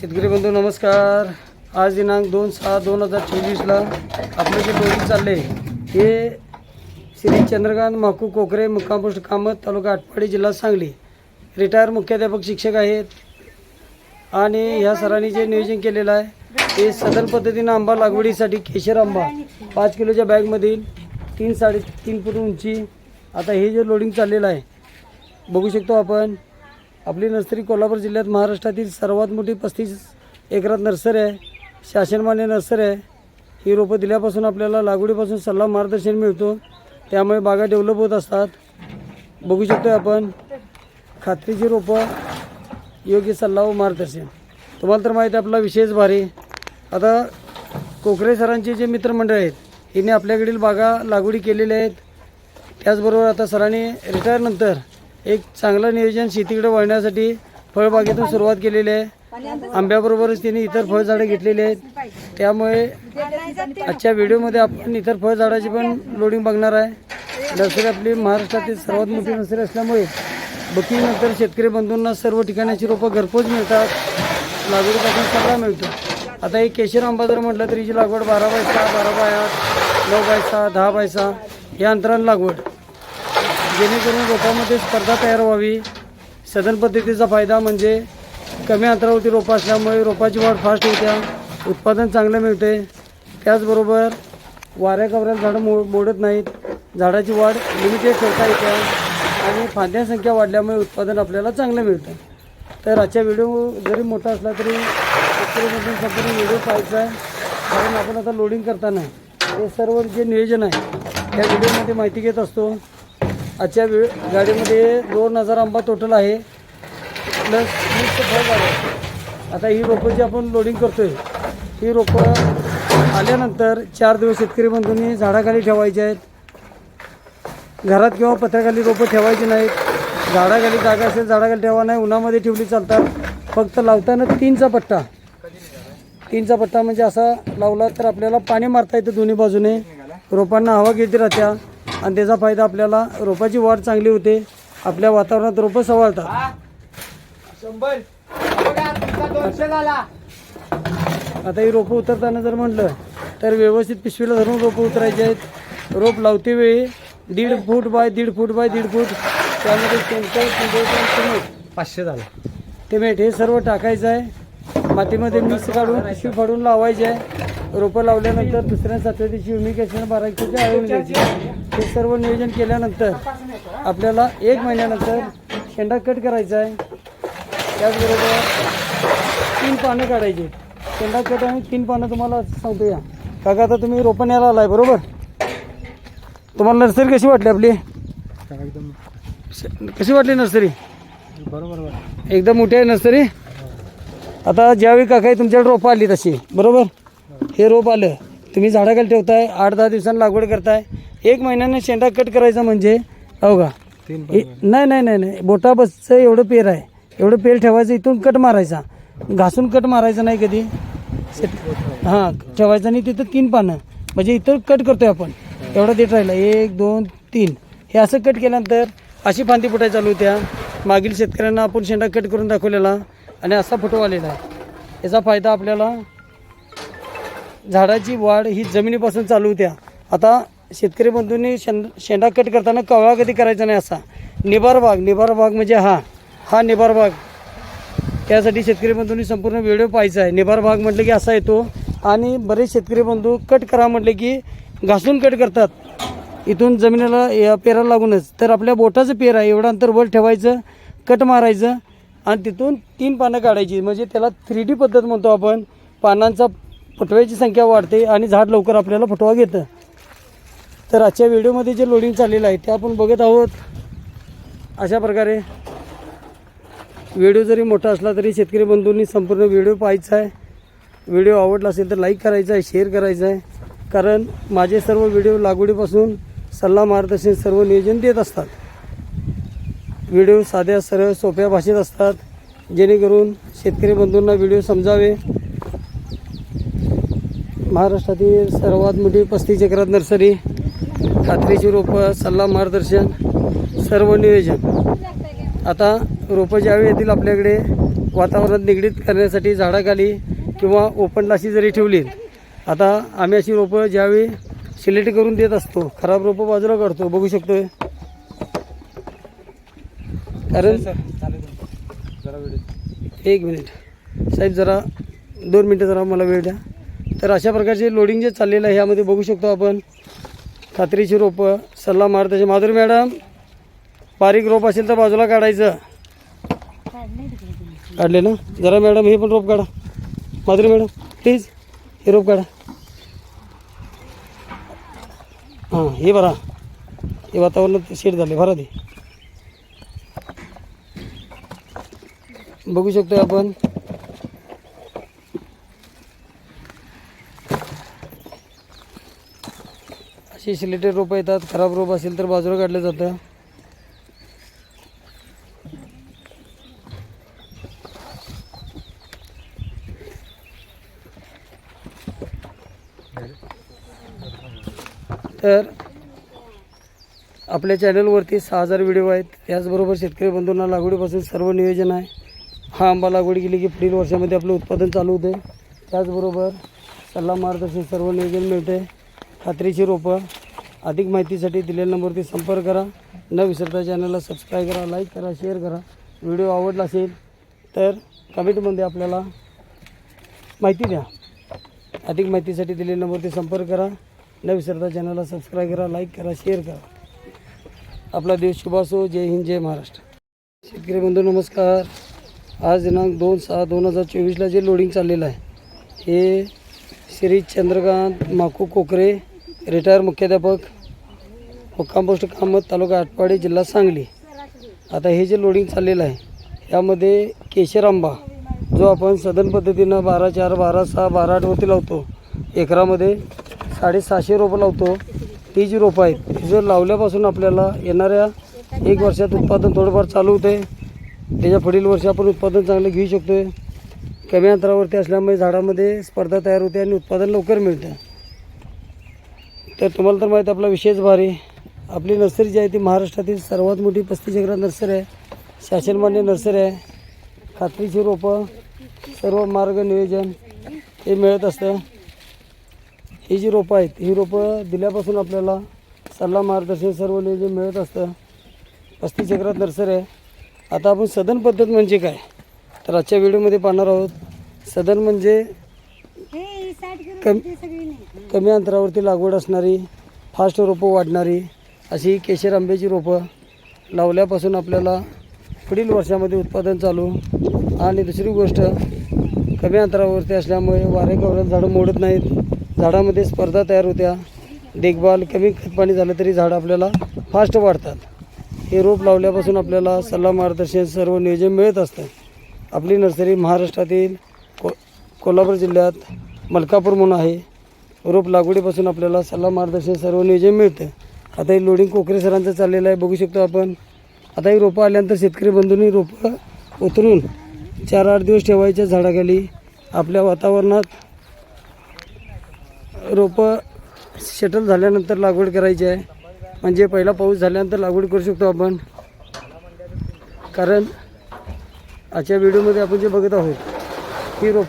शेतकरी बंधू नमस्कार. आज दिनांक दोन सहा दोन हजार चोवीसला आपलं जे लोणी चालले हे श्री चंद्रकांत माकू कोकरे मुक्काम पोस्ट कामत तालुका आटपाडी जिल्हा सांगली. रिटायर मुख्याध्यापक शिक्षक आहेत. आणि ह्या सरांनी जे नियोजन केलेलं आहे ते सदर पद्धतीनं आंबा लागवडीसाठी केशर आंबा पाच किलोच्या बॅगमधील तीन साडे तीन फूट उंची. आता हे जे लोडिंग चाललेलं आहे बघू शकतो आपण. आपली नर्सरी कोल्हापूर जिल्ह्यात महाराष्ट्रातील सर्वात मोठी पस्तीस एकरात नर्सरी आहे. शासनमान्य नर्सरी आहे. ही रोपं दिल्यापासून आपल्याला लागवडीपासून सल्ला मार्गदर्शन मिळतो. त्यामुळे बागा डेव्हलप होत असतात. बघू शकतो आपण खात्रीची रोपं योग्य सल्ला व मार्गदर्शन. तुम्हाला तर माहिती आहे आपला विशेष भारी. आता कोकरे सरांचे जे मित्रमंडळ आहेत हिने आपल्याकडील बागा लागवडी केलेल्या आहेत. त्याचबरोबर आता सरांनी रिटायरनंतर एक चांगलं नियोजन शेतीकडे वळण्यासाठी फळबागेतून सुरुवात केलेली आहे. आंब्याबरोबरच त्यांनी इतर फळझाडं घेतलेली आहेत. त्यामुळे आजच्या व्हिडिओमध्ये आपण इतर फळझाडाची पण लोडिंग बघणार आहे. नर्सरी आपली महाराष्ट्रातील सर्वात मोठी नर्सरी असल्यामुळे बुकिंगनंतर शेतकरी बंधूंना सर्व ठिकाणाची रोपं घरपोच मिळतात. लागवडीपासून सगळा मिळतो. आता एक केशर आंबा जर म्हटलं तर हिची लागवड बारा बाय सहा बारा बाय आठ नऊ बाय सहा दहा बाय सहा या अंतराने लागवड. जेणेकरून रोपामध्ये स्पर्धा तयार व्हावी. सदन पद्धतीचा फायदा म्हणजे कमी अंतरावरती रोपं असल्यामुळे रोपाची वाढ फास्ट होत्या उत्पादन चांगलं मिळते त्याचबरोबर वाऱ्या कवऱ्याला झाडं मो मोडत नाहीत. झाडाची वाढ लिमिटेड ठेवता येते आणि फांद्या संख्या वाढल्यामुळे उत्पादन आपल्याला चांगलं मिळतं. तर आजच्या व्हिडिओ जरी मोठा असला तरी शेतकरीमधून संपूर्ण व्हिडिओ पाहायचा आहे. कारण आपण आता लोडिंग करताना हे सर्व जे नियोजन आहे त्या व्हिडिओमध्ये माहिती घेत असतो. आजच्या वेळ गाडीमध्ये दोन हजार आंबा टोटल आहे. प्लस वीस फळ आहे. आता ही रोपं जी आपण लोडिंग करतोय ही रोपं आल्यानंतर चार दिवस शेतकरी बंधूंनी झाडाखाली ठेवायचे आहेत. घरात किंवा पत्र्याखाली रोपं ठेवायची नाहीत. झाडाखाली जागा असेल झाडाखाली ठेवा नाही उन्हामध्ये ठेवली चालतात. फक्त लावताना तीनचा पट्टा. तीनचा पट्टा म्हणजे असा लावला तर आपल्याला पाणी मारता येतं दोन्ही बाजूने. रोपांना हवा घेते राहत्या. आणि त्याचा फायदा आपल्याला रोपाची वाढ चांगली होते. आपल्या वातावरणात रोपं सवाळतात आता ही रोपं उतरताना जर म्हटलं तर व्यवस्थित पिशवीला धरून रोपं उतरायचे आहेत. रोप लावते वेळी दीड फूट बाय दीड फूट बाय दीड फूट. त्यामध्ये सिमेंट पाचशे झालं. सिमेंट हे सर्व टाकायचं आहे. मातीमध्ये मिक्स काढून पिशवी फाडून लावायचे आहे. रोपं लावल्यानंतर दुसऱ्या सातव्या दिवशी युमिकेशन बाराशेची आळवून घ्यायची हे सर्व नियोजन केल्यानंतर आपल्याला एक महिन्यानंतर शेंडा कट करायचा आहे. त्याचबरोबर तीन पानं काढायची. शेंडा कट आणि तीन पानं तुम्हाला सांगतो या. काका आता तुम्ही रोपं न्यायला आलाय बरोबर? तुम्हाला नर्सरी कशी वाटली आपली? एकदम कशी वाटली नर्सरी? बरोबर बरोबर एकदम मोठी आहे नर्सरी? आता ज्यावेळी काकाई तुमच्याकडे रोपं आली तशी बरोबर? हे रोप आलं तुम्ही झाडाखाली ठेवताय आठ दहा दिवसांनी लागवड करताय एक महिन्याने शेंडा कट करायचा म्हणजे हो का? हे- नाही नाही नाही नाही. बोटा बसचं एवढं पेर आहे. एवढं पेर ठेवायचं इथून कट मारायचा. घासून कट मारायचा नाही कधी. हां ठेवायचं आणि तिथं तीन पानं. म्हणजे इथं कट करतोय आपण. एवढं देत राहिलं. एक दोन तीन. हे असं कट केल्यानंतर अशी फांदी फुटायला चालू होत्या. मागील शेतकऱ्यांना आपण शेंडा कट करून दाखवलेला. आणि असा फोटो आलेला आहे. याचा फायदा आपल्याला झाडाची वाढ ही जमिनीपासून चालू होत्या. आता शेतकरी बंधूंनी शें शेंडा कट करताना कवळा कधी करायचा नाही असा. निबार भाग निबार भाग म्हणजे हा. हा निबार भाग. त्यासाठी शेतकरी बंधूंनी संपूर्ण व्हिडिओ पाहायचा आहे. निबार भाग म्हटलं की असा येतो. आणि बरेच शेतकरी बंधू कट करा म्हटले की घासून कट करतात. इथून जमिनीला या पेराला लागूनच. तर आपल्या बोटाचं पेर आहे. एवढं अंतर वर ठेवायचं कट मारायचं. आणि तिथून तीन पानं काढायची. म्हणजे त्याला थ्री डी पद्धत म्हणतो आपण. पानांचा फुटव्याची संख्या वाढते आणि झाड लवकर आपल्याला फुटवा घेतं. तर आजच्या व्हिडिओमध्ये जे लोडिंग चाललेलं आहे ते आपण बघत आहोत. अशा प्रकारे व्हिडिओ जरी मोठा असला तरी शेतकरी बंधूंनी संपूर्ण व्हिडिओ पाहायचा आहे. व्हिडिओ आवडला असेल तर लाईक करायचा आहे शेअर करायचा आहे. कारण माझे सर्व व्हिडिओ लागवडीपासून सल्ला मार्गदर्शन सर्व नियोजन देत असतात. व्हिडिओ साध्या सरळ सोप्या भाषेत असतात. जेणेकरून शेतकरी बंधूंना व्हिडिओ समजावे. महाराष्ट्रातील सर्वात मोठी पस्तीस एकरात नर्सरी खात्रीची रोपं सल्ला मार्गदर्शन सर्व नियोजन. आता रोपं ज्यावेळी येतील आपल्याकडे वातावरणात निगडीत करण्यासाठी झाडाखाली किंवा ओपनला अशी जरी ठेवली आता आम्ही अशी रोपं ज्यावेळी सिलेक्ट करून देत असतो खराब रोपं बाजूला काढतो बघू शकतोय? कारण एक मिनिट साहेब जरा दोन मिनटं जरा मला वेळ द्या. तर अशा प्रकारचे लोडिंग जे चाललेलं आहे ह्यामध्ये बघू शकतो आपण. खात्रीची रोपं सल्ला त्याची माधुरी मॅडम बारीक रोप असेल तर बाजूला काढायचं. काढले ना? जरा मॅडम हे पण रोप काढा. माधुरी मॅडम प्लीज हे रोप काढा. हां हे भरा. हे वातावरणात शेड झाले भरा ते. बघू शकतो आपण. अशी लिटर रोपं येतात. खराब रोप असेल तर बाजूला काढलं जातं. तर आपल्या चॅनलवरती सहा हजार व्हिडिओ आहेत. त्याचबरोबर शेतकरी बंधूंना लागवडीपासून सर्व नियोजन आहे. हा आंबा लागवड केली की पुढील वर्षामध्ये आपलं उत्पादन चालू होते. त्याचबरोबर सल्ला मार्गदर्शन सर्व नियोजन मिळते. खात्रीची रोपं अधिक माहितीसाठी दिलेल्या नंबरवरती संपर्क करा. न विसरता चॅनलला सबस्क्राईब करा लाईक करा शेअर करा. व्हिडिओ आवडला असेल तर कमेंटमध्ये आपल्याला माहिती द्या. अधिक माहितीसाठी दिलेल्या नंबरवरती संपर्क करा. न विसरता चॅनलला सबस्क्राईब करा लाईक करा शेअर करा. आपला देश शुभ असो. जय हिंद जय महाराष्ट्र. शेतकरी बंधू नमस्कार. आज दिनांक दोन सहा दोन हजार चोवीसला जे लोडिंग चाललेलं आहे हे श्री चंद्रकांत माकू कोकरे रिटायर मुख्याध्यापक मुक्काम पोस्ट कामत तालुका आटपाडी जिल्हा सांगली. आता हे जे लोडिंग चाललेलं आहे यामध्ये केशर आंबा जो आपण सदन पद्धतीनं बारा चार बारा सहा बारा आठवरती लावतो. एकरामध्ये साडेसहाशे रोपं लावतो. ती जी रोपं आहेत ती जर लावल्यापासून आपल्याला येणाऱ्या एक वर्षात उत्पादन थोडंफार चालू होते त्याच्या पुढील वर्षी आपण उत्पादन चांगलं घेऊ शकतो आहे कमी अंतरावरती असल्यामुळे झाडामध्ये स्पर्धा तयार होते आणि उत्पादन लवकर मिळतं. तर तुम्हाला तर माहीत आपला विशेष भारी. आपली नर्सरी जी आहे ती महाराष्ट्रातील सर्वात मोठी पस्तीस एकरात नर्सरी आहे. शासनमान्य नर्सरी आहे. खात्रीची रोपं सर्व मार्ग नियोजन हे मिळत असतं. ही जी रोपं आहेत ही रोपं दिल्यापासून आपल्याला सल्ला मार्गदर्शन सर्व नियोजन मिळत असतं. पस्तीस एकरात नर्सरी आहे. आता आपण सदन पद्धत म्हणजे काय? तर आजच्या व्हिडिओमध्ये पाहणार आहोत. सदन म्हणजे कम कमी अंतरावरती लागवड असणारी फास्ट रोपं वाढणारी अशी केशर आंब्याची रोपं लावल्यापासून आपल्याला पुढील वर्षामध्ये उत्पादन चालू. आणि दुसरी गोष्ट कमी अंतरावरती असल्यामुळे वारे गवरात झाडं मोडत नाहीत. झाडामध्ये स्पर्धा तयार होत्या. देखभाल कमी खतपाणी झालं तरी झाडं आपल्याला फास्ट वाढतात. हे रोप लावल्यापासून आपल्याला सल्ला मार्गदर्शन सर्व नियोजन मिळत असतं. आपली नर्सरी महाराष्ट्रातील को कोल्हापूर जिल्ह्यात मलकापूर म्हणून आहे. रोप लागवडीपासून आपल्याला सल्ला मार्गदर्शन सर्व नियोजन मिळतं. आता हे लोडिंग कोकरे सरांचं चाललेलं आहे बघू शकतो आपण. आता ही रोपं आल्यानंतर शेतकरी बंधूंनी रोपं उतरून चार आठ दिवस ठेवायच्या झाडाखाली. आपल्या वातावरणात रोपं शटल झाल्यानंतर लागवड करायची आहे. म्हणजे पहिला पाऊस झाल्यानंतर लागवड करू शकतो आपण. कारण आजच्या व्हिडिओमध्ये आपण जे बघत आहोत ही रोप